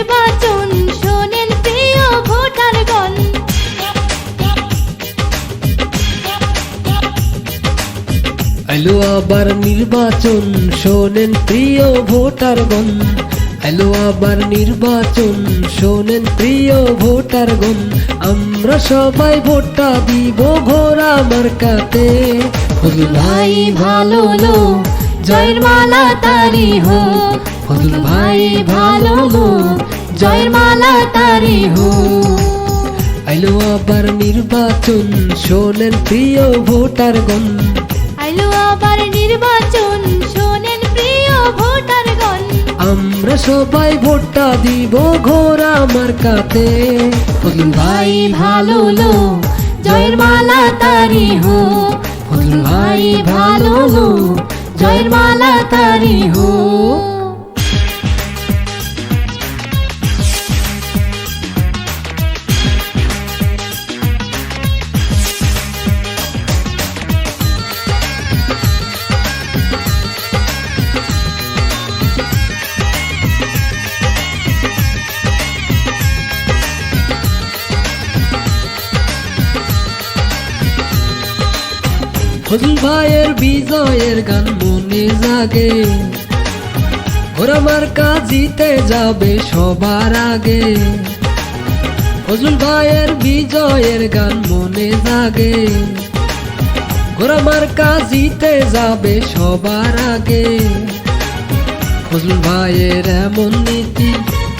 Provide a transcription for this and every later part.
নির্বাচন শোনেন প্রিয় ভোটারগণ। এলো আবার নির্বাচন শোনেন প্রিয় ভোটারগণ। এলো আবার নির্বাচন শোনেন প্রিয় ভোটারগণ। আমরা সবাই ভোটটা দিব ঘোরা মার্কাতে। ভাই ভালো লোক জয়ের মালা তারি হোক ফজল ভাই ভালো লোক জয়ের মালা তারি হোক এলো আবার নির্বাচন শোনেন প্রিয় ভোটারগণ আইলো আবার নির্বাচন শোনেন প্রিয় ভোটারগণ আমরা সবাই ভোটটা দিব ঘোরা মার্কাতে। ফজল ভাই ভালো লোক জয়ের মালা তারি হোক ফজল ভাই ভালো লোক जयमाला तारी हो। ফজল ভাইয়ের বিজয়ের গান মনে জাগে। ঘোরামার মার্কা জিতে যাবে সবার আগে। ফজল ভাইয়ের বিজয়ের গান মনে জাগে। ঘোরামার মার্কা জিতে যাবে সবার আগে। ফজল ভাইয়ের এমন নীতি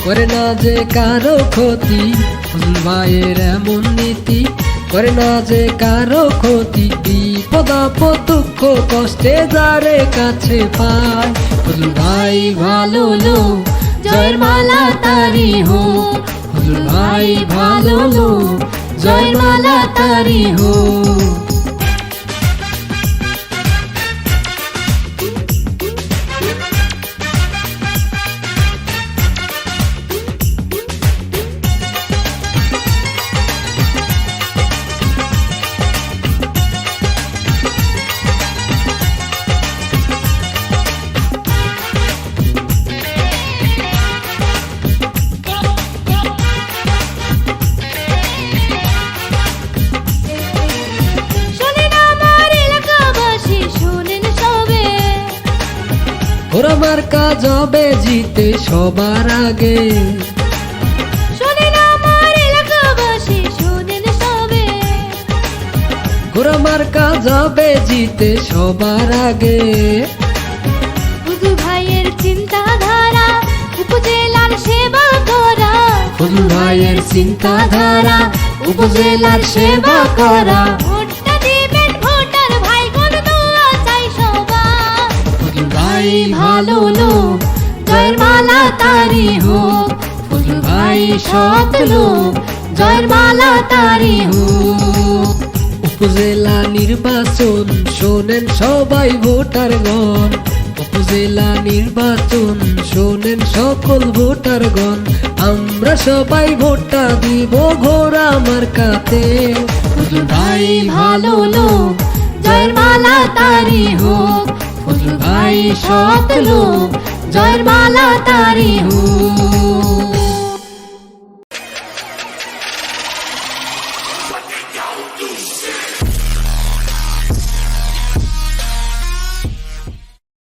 করে না যে কারও ক্ষতি। ফজল ভাইয়ের এমন নীতি করে না যে কারও ক্ষতি বিপদাপ দুঃখ, কষ্টে যারে কাছে পায় হুজুর ভাই, ভালো লোক, জয়ের মালা তারি হো হুজুর ভাই, ভালো লোক, জয়ের মালা তারি হোক। ওরা মার্কা যাবে জিতে সবার আগে। আমার মার্কা যাবে জিতে সবার আগে। বুধু ভাইয়ের চিন্তাধারা উপজেলার সেবা করা। ফজল ভাইয়ের চিন্তাধারা উপজেলার সেবা করা। ভাই ভালো লোক জয়ের মালা তারি হোক ফজল ভাই সৎ লোক জয়ের মালা তারি হোক। উপজেলা নির্বাচন শোনেন সবাই ভোটার গণ। উপজেলা নির্বাচন শোনেন সকল ভোটার গণ। আমরা সবাই ভোটটা দিব ঘোরা আমার ফজল ভাই ভালো লোক জয়ের মালা তারি হোক ভাই সৎ লোক জয়ের মালা তারি হোক